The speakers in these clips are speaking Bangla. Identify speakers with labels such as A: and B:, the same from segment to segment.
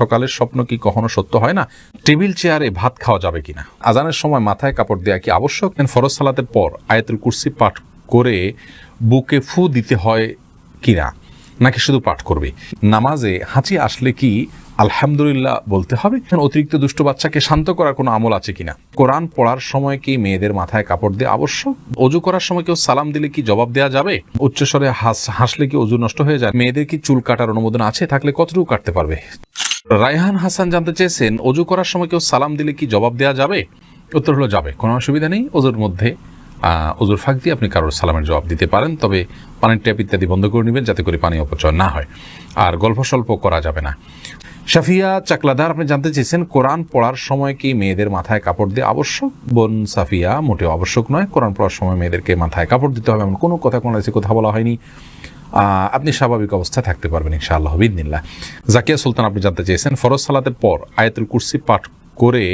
A: সকালের স্বপ্ন কি কখনো সত্য হয় না? টেবিল চেয়ারে ভাত খাওয়া যাবে কিনা? আজানের সময় মাথায় কাপড় দেওয়া কি আবশ্যক? ফরজ সালাতের পর আয়াতুল কুরসি পাঠ করে বুকে ফু দিতে হয় কিনা? নাকি শুধু পাঠ করবে? নামাজে হাঁচি আসলে কি আলহামদুলিল্লাহ বলতে হবে? অতিরিক্ত দুষ্ট বাচ্চাকে শান্ত করার কোনো আমল আছে কিনা? কোরআন পড়ার সময় কি মেয়েদের মাথায় কাপড় দেওয়া আবশ্যক? অজু করার সময় কেউ সালাম দিলে কি জবাব দেওয়া যাবে? উচ্চস্বরে হাস, হাসলে কি অজু নষ্ট হয়ে যায়? মেয়েদের কি চুল কাটার অনুমোদন আছে? থাকলে কতটুকু কাটতে পারবে? রায়হান হাসান জানতে চেয়েছেন, অজু করার সময় কেউ সালাম দিলে কি জবাব দেওয়া যাবে? উত্তর হলো, যাবে। কোনো অসুবিধা নেই। অজুর মধ্যে অজুর ফাঁক দিয়ে আপনি কারোর সালামের জবাব দিতে পারেন। তবে পানির ট্যাপ ইত্যাদি বন্ধ করে নেবেন যাতে করে পানি অপচয় না হয়। আর গল্প স্বল্প করা যাবে না। সাফিয়া চাকলাদার, আপনি জানতে চেয়েছেন, কোরআন পড়ার সময় কি মেয়েদের মাথায় কাপড় দিয়ে আবশ্যক? বোন সাফিয়া, মোটেও আবশ্যক নয়। কোরআন পড়ার সময় মেয়েদেরকে মাথায় কাপড় দিতে হবে, এমন কোনো কথা কোনো কথা বলা হয়নি। আপনি স্বাভাবিক অবস্থায় থাকতে পারবেন ইনশাআল্লাহ বিদিনিল্লাহ জাকিয়া সুলতান, আপনি জানতে চেয়েছেন, ফরজ সালাতের পর আয়াতুল কুরসি পাঠ করে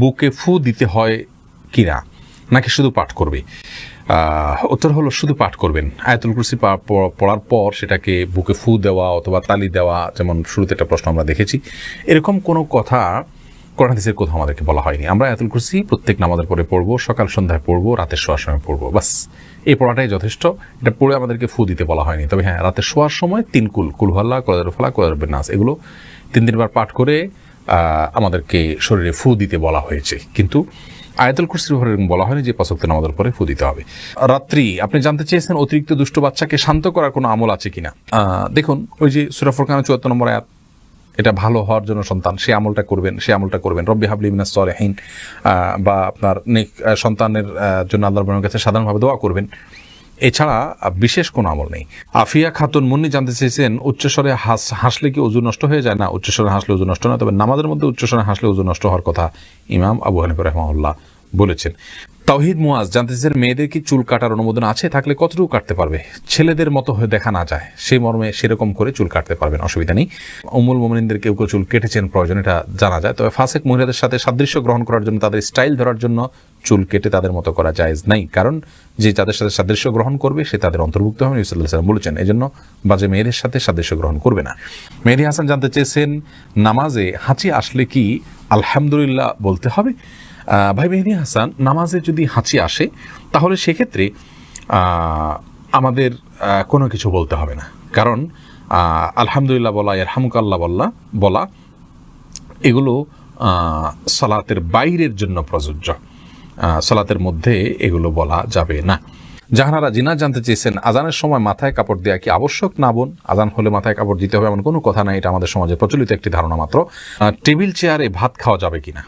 A: বুকে ফু দিতে হয় কিনা? নাকি শুধু পাঠ করবে? উত্তর হলো শুধু পাঠ করবেন। আয়াতুল কুরসি পড়ার পর সেটাকে বুকে ফু দেওয়া অথবা তালি দেওয়া, যেমন শুরুতে একটা প্রশ্ন আমরা দেখেছি। এরকম কোনো কথা কোরআন হাদিসের কোথাও আমাদেরকে বলা হয়নি। আমরা আয়াতুল কুরসি প্রত্যেক নামাজের পরে পড়ব, সকাল, সন্ধ্যায় পড়ব রাতের শোয়ার সময় পড়ব বাস এই পড়াটাই যথেষ্ট। এটা পড়ে আমাদেরকে ফু দিতে বলা হয়নি। তবে হ্যাঁ রাতে শোয়ার সময় তিন কুল কুলহাল্লা কোরআন ফালা কোরআন নাস, এগুলো তিন তিনবার পাঠ করে আমাদেরকে শরীরে ফু দিতে বলা হয়েছে। কিন্তু আয়াতুল কুরসির এরকম বলা হয়নি যে পাঁচক্ত নামাজের পরে ফু দিতে হবে। রাত্রি, আপনি জানতে চেয়েছেন অতিরিক্ত দুষ্ট বাচ্চাকে শান্ত করার কোনো আমল আছে কিনা? দেখুন, ওই যে সুরা খান চুয়াত্তর নম্বর আয়াত এটা ভালো হওয়ার জন্য সন্তান। সে আমলটা করবেন, সে আমলটা করবেন। রব্বি হাবলি মিনাস সলেহীন বা আপনার সন্তানের জন্য আল্লাহর রবের কাছে সাধারণভাবে দোয়া করবেন। এছাড়া বিশেষ কোনো আমল নেই। আফিয়া খাতুন মুন্নি জানতে চেয়েছেন, উচ্চস্বরে হাস, হাসলে কি ওজু নষ্ট হয়ে যায়? না, উচ্চস্বরে হাসলে ওজু নষ্ট না, তবে নামাজের মধ্যে উচ্চস্বরে হাসলে ওজু নষ্ট হওয়ার কথা ইমাম আবু হানিফ রহমাউল্লাহ বলেছেন। তাওহিদ মুয়াজ জানতে চেয়েছেন মেয়েদের কি চুল কাটার অনুমোদন আছে? থাকলে কতটুকু কাটতে পারবে? ছেলেদের মতো হয়ে দেখা না যায়। সেই মর্মে সেরকম করে চুল কাটতে পারবেন, অসুবিধা নেই। অমুল মোমিনদের কেউ কেউ চুল কেটেছেন, প্রয়োজন এটা জানা যায়। তবে ফাসেক মহিলাদের সাথে সাদৃশ্য গ্রহণ করার জন্য, তাদের স্টাইল ধরার জন্য চুল কেটে তাদের মতো করা জায়েজ নাই। কারণ যে যাদের সাথে সাদৃশ্য গ্রহণ করবে, সে তাদের অন্তর্ভুক্ত হবে ইসলাম সাল্লাম বলেছেন। এই জন্য বাজে মেয়েদের সাথে সাদৃশ্য গ্রহণ করবে না। মেহেদি হাসান জানতে চেয়েছেন, নামাজে হাঁচি আসলে কি আলহামদুলিল্লাহ বলতে হবে? ভাই মেহেদি হাসান, নামাজে যদি হাঁচি আসে, তাহলে সেক্ষেত্রে আমাদের কোনো কিছু বলতে হবে না। কারণ আলহামদুলিল্লাহ বলা, ইয়ারহামুকাল্লাহ বল্লা বলা, এগুলো সালাতের বাইরের জন্য প্রযোজ্য। সালাতের মধ্যে এগুলো বলা যাবে না। যাহারা জিনা জানতে চেয়েছেন, আজানের সময় মাথায় কাপড় দেওয়া কি আবশ্যক? না বোন, আজান হলে মাথায় কাপড় দিতে হবে এমন কোনো কথা নাই, এটা আমাদের সমাজে প্রচলিত একটি ধারণা মাত্র। টেবিল চেয়ারে ভাত খাওয়া যাবে কিনা?